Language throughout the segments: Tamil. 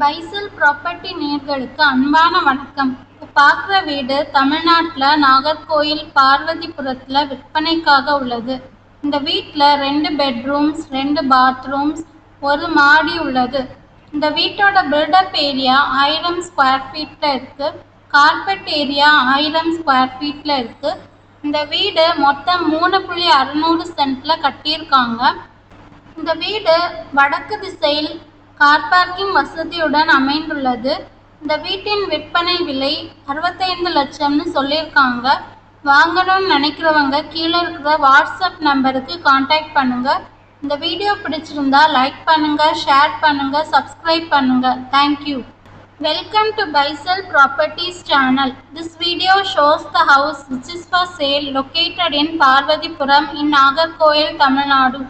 பைசல் ப்ராப்பர்ட்டி நேர்களுக்கு அன்பான வணக்கம். இப்போ பார்க்குற வீடு தமிழ்நாட்டில் நாகர்கோயில் பார்வதிபுரத்தில் விற்பனைக்காக உள்ளது. இந்த வீட்டில் ரெண்டு பெட்ரூம்ஸ் ரெண்டு பாத்ரூம்ஸ் ஒரு மாடி உள்ளது. இந்த வீட்டோட பில்டப் ஏரியா ஆயிரம் ஸ்கொயர் ஃபீட்டில் இருக்குது கார்பெட் ஏரியா ஆயிரம் ஸ்கொயர் ஃபீட்டில் இருக்குது இந்த வீடு மொத்தம் மூணு புள்ளி அறுநூறு சென்ட்டில் கட்டியிருக்காங்க. இந்த வீடு வடக்கு திசையில் கார் பார்க்கிங் வசதியுடன் அமைந்துள்ளது. இந்த வீட்டின் விற்பனை விலை அறுபத்தைந்து லட்சம்னு சொல்லியிருக்காங்க. வாங்கணும்னு நினைக்கிறவங்க கீழே இருக்கிற வாட்ஸ்அப் நம்பருக்கு காண்டாக்ட் பண்ணுங்க. இந்த வீடியோ பிடிச்சிருந்தா லைக் பண்ணுங்க ஷேர் பண்ணுங்க சப்ஸ்கிரைப் பண்ணுங்க. Thank you Welcome to Baisal Properties channel. This video shows the house which is for sale located in Parvatipuram in Nagarkoil, Tamil Nadu.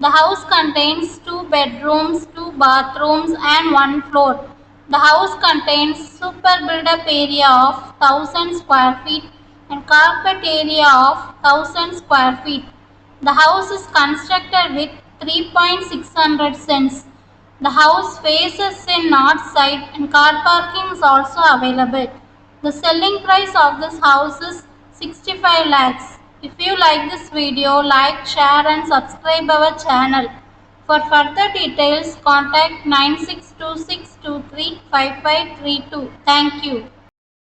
The house contains two bedrooms, two bathrooms and one floor. The house contains super build-up area of 1000 square feet and carpet area of 1000 square feet. The house is constructed with 3.600 cents. The house faces in north side and car parking is also available. The selling price of this house is 65 lakhs. If you like this video, like, share and subscribe our channel. For further details, contact 9626235532. Thank you.